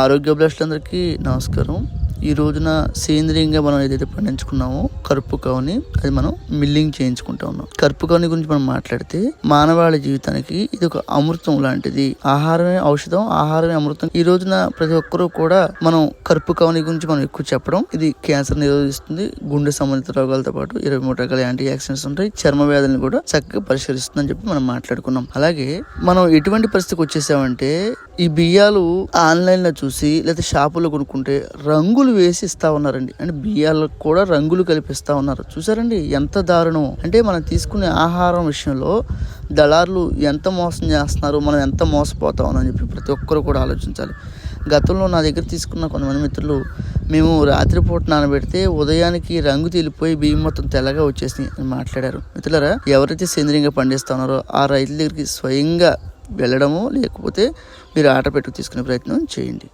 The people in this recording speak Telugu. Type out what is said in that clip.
ఆరోగ్య అభిలాషులందరికీ నమస్కారం. ఈ రోజున సేంద్రియంగా మనం ఏదైతే పండించుకున్నామో కరుపు కవుని అది మనం మిల్లింగ్ చేయించుకుంటా ఉన్నాం. కరుపు కవుని గురించి మనం మాట్లాడితే మానవాళి జీవితానికి ఇది ఒక అమృతం లాంటిది. ఆహారమే ఔషధం ఆహారమే అమృతం. ఈ రోజున ప్రతి ఒక్కరూ కూడా మనం కరుపు కవుని గురించి మనం ఎక్కువ చెప్పడం ఇది క్యాన్సర్ నిరోధిస్తుంది గుండె సంబంధిత రోగాలతో పాటు ఇరవై మూడు రకాల యాంటీ యాక్సిడెంట్స్ ఉంటాయి చర్మ వ్యాధులను కూడా చక్కగా పరిష్కరిస్తుందని చెప్పి మనం మాట్లాడుకున్నాం. అలాగే మనం ఎటువంటి పరిస్థితికి వచ్చేసామంటే ఈ బియ్యాలు ఆన్లైన్లో చూసి లేదా షాపులో కొనుక్కుంటే రంగులు వేసి ఇస్తా ఉన్నారండి. అంటే బియ్యాలకు కూడా రంగులు కలిపిస్తా ఉన్నారు. చూసారండి ఎంత దారుణం. అంటే మనం తీసుకునే ఆహారం విషయంలో దళారులు ఎంత మోసం చేస్తున్నారు మనం ఎంత మోసపోతా ఉన్నామని చెప్పి ప్రతి ఒక్కరు కూడా ఆలోచించాలి. గతంలో నా దగ్గర తీసుకున్న కొంతమంది మిత్రులు మేము రాత్రిపూట నానబెడితే ఉదయానికి రంగు తేలిపోయి బియ్యం మొత్తం తెల్లగా వచ్చేసింది అని మాట్లాడారు. మిత్రులరా ఎవరైతే సేంద్రియంగా పండిస్తున్నారో ఆ రైతుల దగ్గరికి స్వయంగా వెళ్ళడము లేకపోతే మీరు ఆట పెట్టుకు తీసుకునే ప్రయత్నం చేయండి.